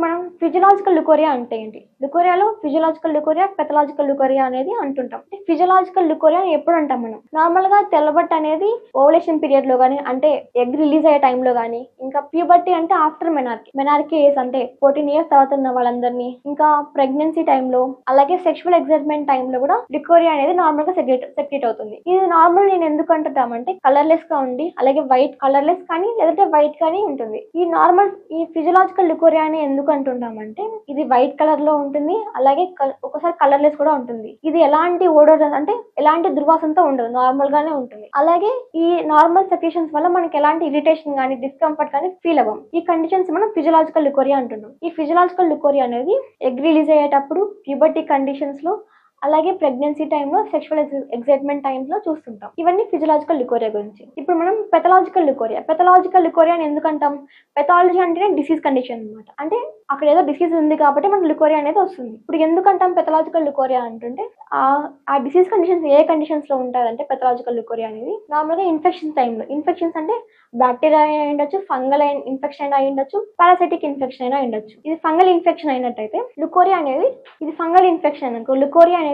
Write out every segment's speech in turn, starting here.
ఇప్పుడు మనం physiological leucorrhoea అంటే ఏంటి? లుకోరియాలో ఫిజియలాజికల్ లుకోరియా పెథలాజికల్ లుకోరియా అనేది అంటుంటాం. ఫిజియలాజికల్ లుకోరియా ఎప్పుడు అంటాం మనం? నార్మల్గా తెల్లబట్ట అనేది ఓవలేషన్ పీరియడ్లో గానీ అంటే ఎగ్ రిలీజ్ అయ్యే టైంలో గానీ ఇంకా ప్యూబర్టీ అంటే ఆఫ్టర్ మెనార్కి మెనార్కి ఏజ్ అంటే ఫోర్టీన్ ఇయర్స్ తర్వాత ఉన్న వాళ్ళందరినీ ఇంకా ప్రెగ్నెన్సీ టైంలో అలాగే సెక్షువల్ ఎగ్జైట్మెంట్ టైంలో కూడా లుకోరియా అనేది నార్మల్గా సెక్రెట్ సెక్రెట్ అవుతుంది. ఇది నార్మల్ నేను ఎందుకు అంటున్నామంటే కలర్లెస్గా ఉండి అలాగే వైట్ కలర్లెస్ కానీ లేదంటే వైట్ కానీ ఉంటుంది. ఈ నార్మల్ ఈ ఫిజియలాజికల్ లుకోరియా అని ఎందుకు అంటున్నామంటే ఇది వైట్ కలర్లో ఉంటుంది. అలాగే ఒకసారి కలర్లెస్ కూడా ఉంటుంది. ఇది ఎలాంటి ఓడర్ అంటే ఎలాంటి దుర్వాసనతో ఉండదు. నార్మల్ గానే ఉంటుంది. అలాగే ఈ నార్మల్ సెక్రేషన్స్ వల్ల మనకి ఎలాంటి ఇరిటేషన్ కానీ డిస్కంఫర్ట్ కానీ ఫీల్ అవ్వం. ఈ కండిషన్స్ మనం ఫిజియలాజికల్ లుకోరియా అంటున్నాం. ఈ ఫిజియలాజికల్ లుకోరియా అనేది ఎగ్ రిలీజ్ అయ్యేటప్పుడు ప్యూబర్టీ కండిషన్స్లో అలాగే ప్రెగ్నెన్సీ టైంలో సెక్షువల్ ఎక్సైట్మెంట్ టైమ్స్లో చూస్తుంటాం. ఇవన్నీ ఫిజియలాజికల్ లికోరియా గురించి. ఇప్పుడు మనం పెథలాజికల్ లికోరియా పెథలాజికల్ లికోరియా అని ఎందుకంటాం పెథాలజీ అంటేనే డిసీజ్ కండిషన్ అనమాట అంటే అక్కడ ఏదో డిసీజ్ ఉంది కాబట్టి మనకు లికోరియా అనేది వస్తుంది. ఇప్పుడు ఎందుకంటాం పెథలాజికల్ లికోరియా అంటుంటే ఆ డిసీజ్ కండిషన్స్ ఏ కండిషన్స్లో ఉంటారంటే పెథలాజికల్ లికోరియా అనేది నార్మల్గా ఇన్ఫెక్షన్ టైంలో ఇన్ఫెక్షన్స్ అంటే బ్యాక్టీరియా అయి ఉండొచ్చు ఫంగల్ ఇన్ఫెక్షన్ అయినా ఉండొచ్చు పారాసైటిక్ ఇన్ఫెక్షన్ అయినా ఉండొచ్చు ఇది ఫంగల్ ఇన్ఫెక్షన్ అయినట్టయితే లుకోరియా అనేది ఇది ఫంగల్ ఇన్ఫెక్షన్ అనుకో లుకోరియా అనేది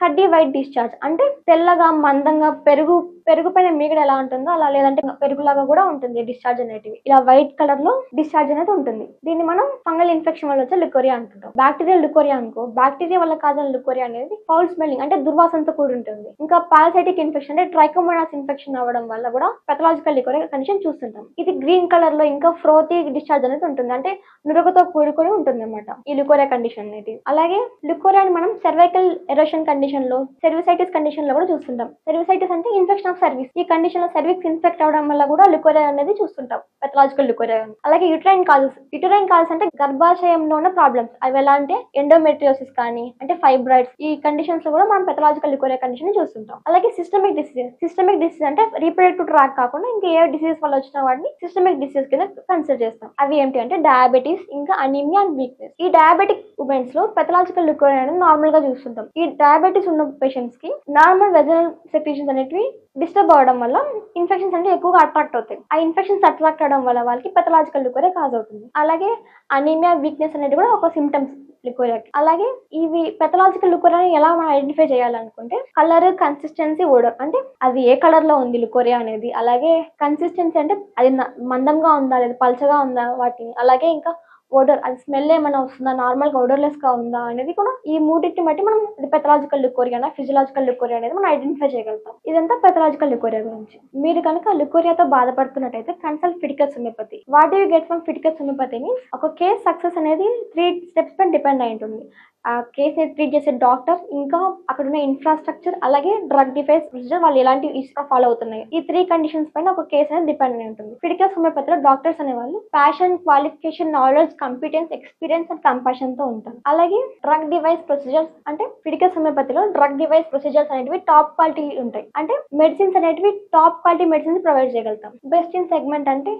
కడ్డీ వైట్ డిశ్చార్జ్ అంటే తెల్లగా మందంగా పెరుగు పెరుగు పైన మీగడ ఎలా ఉంటుందో అలా లేదంటే పెరుగులాగా కూడా ఉంటుంది డిశ్చార్జ్ అనేటివి. ఇలా వైట్ కలర్లో డిశ్చార్జ్ అనేది ఉంటుంది. దీన్ని మనం ఫంగల్ ఇన్ఫెక్షన్ వల్ల వచ్చే లుకోరియా అంటుంటాం. బ్యాక్టీరియా లుకోరియా అనుకో బ్యాక్టీరియా వల్ల కాజల్ లుకోరియా అనేది ఫౌల్ స్మెల్లింగ్ అంటే దుర్వాసనతో కూడి ఉంటుంది. ఇంకా పాలసైటిక్ ఇన్ఫెక్షన్ అంటే ట్రైకోమోనాస్ ఇన్ఫెక్షన్ అవ్వడం వల్ల కూడా పెథలాజికల్ లుకోరియా కండిషన్ చూస్తుంటాం. ఇది గ్రీన్ కలర్లో ఇంకా ఫ్రోతి డిశ్చార్జ్ అనేది ఉంటుంది. అంటే నురగతో కూడుకొని ఉంటుంది అనమాట ఈ లుకోరియా కండిషన్ అనేది. అలాగే లుకోరియాని మనం సెర్వైకల్ ఎరోషన్ కండిషన్లో సెర్విసైటిస్ కండిషన్లో కూడా చూస్తుంటాం. సెర్విసైటిస్ అంటే ఇన్ఫెక్షన్ ఆఫ్ సర్వీస్ ఈ కండిషన్లో సర్వీస్ ఇన్ఫెక్ట్ అవడం వల్ల కూడా లుకోరియా అనేది చూస్తుంటాం పెథలాజికల్ లుకోరియా అలాగే యుటరైన్ కాజెస్ యుటరైన్ కాజెస్ అంటే గర్భాశయంలో ఉన్న ప్రాబ్లమ్స్. అవి ఎలా అంటే ఎండోమెట్రియోసిస్ కానీ అంటే ఫైబ్రాయిడ్స్ ఈ కండిషన్స్లో కూడా మనం పెథలాజికల్ లుకోరియా కండిషన్ చూస్తుంటాం. అలాగే సిస్టమిక్ డిసీజెస్ సిస్టమిక్ డిసీజ్ అంటే రీప్రొడక్టివ్ ట్రాక్ కాకుండా ఇంకా ఏ డిసీజ్ వల్ల వచ్చిన వాటిని సిస్టమిక్ డిసీజ్ కింద కన్సిడర్ చేస్తాం. అవి ఏంటి అంటే డయాబెటీస్ ఇంకా అనీమియా అండ్ వీక్నెస్. ఈ డయాబెటిక్ ఉమెన్స్లో పెథలాజికల్ లుకోరియా అనేది నార్మల్గా చూస్తుంటాం. ఈ డయాబెటీస్ ఉన్న పేషెంట్స్కి నార్మల్ వెజనల్ సెక్రేషన్స్ అనేటివి డిస్టర్బ్ అవడం వల్ల ఇన్ఫెక్షన్స్ అంటే ఎక్కువగా అట్రాక్ట్ అవుతాయి. ఆ ఇన్ఫెక్షన్స్ అట్రాక్ట్ అవడం వల్ల వాళ్ళకి పెథలాజికల్ లుకోరియా కాజ్ అవుతుంది. అలాగే అనీమియా వీక్నెస్ అనేది కూడా ఒక సిమ్టమ్స్ లుకోరియాకి అలాగే ఇవి పెథలాజికల్ లుకోరియాని ఎలా మనం ఐడెంటిఫై చేయాలనుకుంటే కలర్ కన్సిస్టెన్సీ ఓడర్ అంటే అది ఏ కలర్లో ఉంది లుకోరియా అనేది. అలాగే కన్సిస్టెన్సీ అంటే అది న- మందంగా ఉందా లేదా పల్చగా ఉందా వాటిని. అలాగే ఇంకా ఓడర్ అది స్మెల్ ఏమైనా వస్తుందా? నార్మల్గా ఓడర్లెస్గా ఉందా అనేది కూడా ఈ మూడింటిని బట్టి మనం ఇది పెథలాజికల్ లుకోరియా ఫిజియలాజికల్ లుకోరియా అనేది మనం ఐడెంటిఫై చేయగలుగుతాం. ఇదంతా పెథలాజికల్ లుకోరియా గురించి. మీరు కనుక లుకోరియాతో బాధపడుతున్నట్టయితే consult ఫిటికల్ homeopathy what you get from ఫిటికల్ homeopathy means ఒక కేస్ సక్సెస్ అనేది త్రీ స్టెప్స్ పైన డిపెండ్ అయి ఉంటుంది. ఆ కేసుని ట్రీట్ చేసే డాక్టర్ ఇంకా అక్కడ ఉన్న ఇన్ఫ్రాస్ట్రక్చర్ అలాగే డ్రగ్ డిఫైస్ ప్రొసీజర్ వాళ్ళు ఎలాంటి ఇష్గా ఫాలో అవుతున్నాయి ఈ త్రీ కండిషన్స్ పైన ఒక కేసు అనేది డిపెండ్ అయి ఉంటుంది. ఫిడికస్ హోమియోపతిలో డాక్టర్స్ అనేవాళ్ళు passion qualification knowledge competence experience and కంపాషన్తో ఉంటారు అలాగే డ్రగ్ డివైస్ ప్రొసీజర్స్ అంటే ఫిడికస్ హోమియోపతిలో డ్రగ్ డివైస్ ప్రొసీజర్స్ అనేటివి టాప్ క్వాలిటీ ఉంటాయి. అంటే మెడిసిన్స్ అనేటివి టాప్ క్వాలిటీ మెడిసిన్స్ ప్రొవైడ్ చేయగలుగుతాం. బెస్ట్ ఇన్ సెగ్మెంట్ అంటే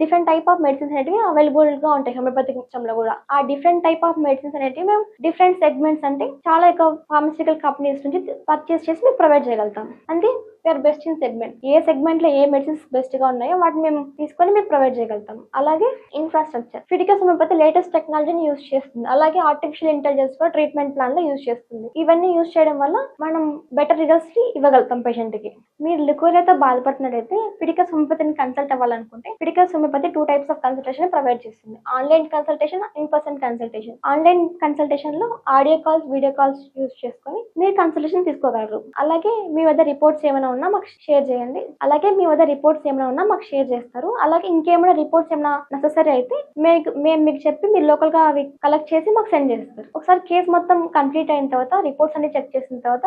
డిఫరెంట్ టైప్ ఆఫ్ మెడిసిన్స్ అనేటివి అవైలబుల్గా ఉంటాయి హోమియోపతిక్ సిస్టంలో కూడా. ఆ డిఫరెంట్ టైప్ ఆఫ్ మెడిసిన్స్ అనేటివి మేము డిఫరెంట్ సెగ్మెంట్స్ అంటే చాలా ఎక్కువ ఫార్మసిటికల్ కంపెనీస్ నుంచి పర్చేస్ చేసి మేము ప్రొవైడ్ చేయగలుగుతాం. అంటే ఆర్ బెస్ట్ ఇన్ సెగ్మెంట్ ఏ సెగ్మెంట్లో ఏ మెడిసిన్స్ బెస్ట్గా ఉన్నాయో వాటిని మేము తీసుకొని మీకు ప్రొవైడ్ చేయగలుగుతాం. అలాగే ఇన్ఫ్రాస్ట్రక్చర్ ఫిటికస్ హోమియోపతి లేటెస్ట్ టెక్నాలజీని యూస్ చేస్తుంది. అలాగే ఆర్టిఫిషియల్ ఇంటెలిజెన్స్ కూడా ట్రీట్మెంట్ ప్లాన్లో యూజ్ చేస్తుంది. ఇవన్నీ యూజ్ చేయడం వల్ల మనం బెటర్ రిజల్ట్స్ ఇవ్వగలుగుతాం పేషెంట్కి. మీరు లికోరియాతో బాధపడుతున్నట్టయితే ఫిటికస్ హోమియోపతిని కన్సల్ట్ అవ్వాలనుకుంటే ఫిటికల్ homeopathy two types of consultation provide చేస్తుంది. Online consultation in person consultation online కన్సల్టేషన్లో audio calls video calls use చేసుకొని మీరు కన్సల్టేషన్ తీసుకోగలరు. అలాగే మీ వద్ద రిపోర్ట్స్ ఏమైనా ఉన్నా మాకు షేర్ చేయండి. అలాగే మీ వద్ద రిపోర్ట్స్ ఏమైనా ఉన్నా మాకు షేర్ చేస్తారు. అలాగే ఇంకేమైనా రిపోర్ట్స్ ఏమైనా నెససరీ అయితే మీకు మేము మీకు చెప్పి మీరు లోకల్గా అవి కలెక్ట్ చేసి మాకు సెండ్ చేస్తారు. ఒకసారి కేసు మొత్తం కంప్లీట్ అయిన తర్వాత రిపోర్ట్స్ అన్ని చెక్ చేసిన తర్వాత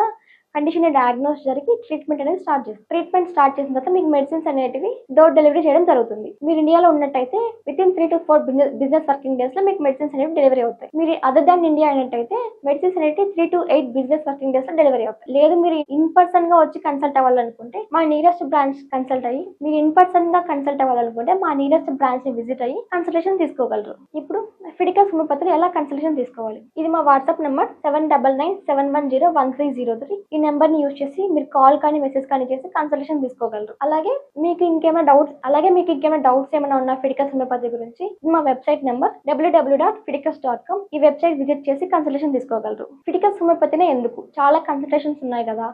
కండిషన్ డయాగ్నోస్ జరిగి ట్రీట్మెంట్ అనేది స్టార్ట్ చేస్తారు. ట్రీట్మెంట్ స్టార్ట్ చేసిన తర్వాత మీకు మెడిసిన్స్ అనేటివి డోర్ డెలివరీ చేయడం జరుగుతుంది. మీరు ఇండియాలో ఉన్నట్టయితే within three to four business working డేస్లో మీకు మెడిసిన్స్ అనేవి డెలివరీ అవుతాయి. మీరు అదర్ దాన్ ఇండియా అయినట్టయితే మెడిసిన్స్ అనేవి three to eight business working డేస్లో డెలివరీ అవుతాయి. లేదు మీరు ఇన్ పర్సన్గా వచ్చి కన్సల్ట్ అవ్వాలనుకుంటే మా నియరెస్ట్ బ్రాంచ్ కన్సల్ట్ అయ్యి మీరు ఇన్ పర్సన్గా కన్సల్ట్ అవ్వాలనుకుంటే మా నియరెస్ట్ బ్రాంచ్ని విజిట్ అయ్యి కన్సల్టేషన్ తీసుకోగలరు. ఇప్పుడు ఫిడికల్ హోమియోపతిలో ఎలా కన్సల్టేషన్ తీసుకోవాలి? ఇది మా WhatsApp number seven double nine seven one zero one three zero three ఈ నెంబర్ని యూజ్ చేసి మీరు కాల్ కానీ మెసేజ్ కానీ చేసి కన్సల్టేషన్ తీసుకోగలరు. అలాగే మీకు ఇంకేమైనా డౌట్స్ అలాగే మీకు ఇంకేమైనా డౌట్స్ ఏమైనా ఉన్నా ఫిడికస్ హోమియోపతి గురించి మా వెబ్సైట్ నెంబర్ డబ్ల్యూడబ్ల్యూ డాట్ ఫిడికస్ డాట్ కామ్ ఈ వెబ్సైట్ విజిట్ చేసి కన్సల్టేషన్ తీసుకోగలరు. ఫిడికస్ హోమియోపతినే ఎందుకు? చాలా కన్సల్టేషన్స్ ఉన్నాయి కదా.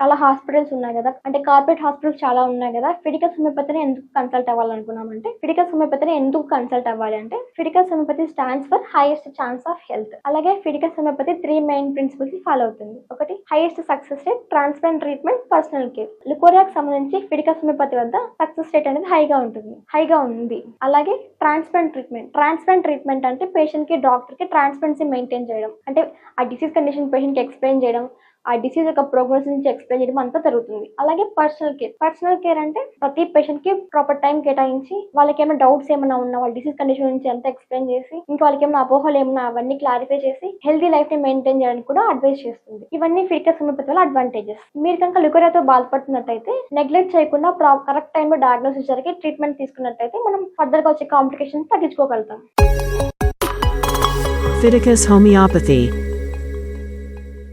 చాలా హాస్పిటల్స్ ఉన్నాయి కదా. అంటే కార్పొరేట్ హాస్పిటల్స్ చాలా ఉన్నాయి కదా. ఫిడికస్ హోమియోపతిని ఎందుకు కన్సల్ట్ అవ్వాలనుకున్నామంటే ఫిడికస్ హోమియోపతిని ఎందుకు కన్సల్ట్ అవ్వాలి అంటే Fidicus homeopathy stands for highest chance of health అలాగే Fidicus homeopathy three main principles follow అవుతుంది. ఒకటి highest success rate transplant treatment personal care లుకోరియాకి సంబంధించి ఫిడికస్ హోమియోపతి వద్ద సక్సెస్ రేట్ అనేది హైగా ఉంటుంది. హైగా ఉంది. అలాగే ట్రాన్స్ప్లాంట్ ట్రీట్మెంట్ ట్రాన్స్ప్లాంట్ ట్రీట్మెంట్ అంటే పేషెంట్కి డాక్టర్కి ట్రాన్స్పరెన్సీ మెయింటైన్ చేయడం. అంటే ఆ డిసీజ్ కండిషన్ పేషెంట్కి ఎక్స్ప్లెయిన్ చేయడం. ఆ డిసీజ్ యొక్క ప్రోగ్రెస్ నుంచి ఎక్స్ప్లెయిన్ చేయడం అంతా జరుగుతుంది. అలాగే పర్సనల్ కేర్ పర్సనల్ కేర్ అంటే ప్రతి పేషెంట్కి ప్రాపర్ టైం కేటాయించి వాళ్ళకి ఏమైనా డౌట్స్ ఏమైనా ఉన్నా వాళ్ళ డిసీజ్ కండిషన్ నుంచి అంతా ఎక్స్ప్లెయిన్ చేసి ఇంకా వాళ్ళకి ఏమైనా అపోహలు ఏమైనా అవన్నీ క్లారిఫై చేసి హెల్దీ లైఫ్ని మెయింటైన్ చేయడానికి కూడా అడ్వైస్ చేస్తుంది. ఇవన్నీ ఫిట్నెస్ హోమియోపతి వల్ల అడ్వాంటేజెస్ మీరు కనుక లుకోరియాతో బాధపడుతున్నట్టయితే నెగ్లెక్ట్ చేయకుండా కరెక్ట్ టైంలో డయాగ్నోసిస్ జరిగి ట్రీట్మెంట్ తీసుకున్నట్టయితే మనం ఫర్దర్గా వచ్చే కాంప్లికేషన్స్ తగ్గించుకోగలుగుతాం. Fiticus homeopathy.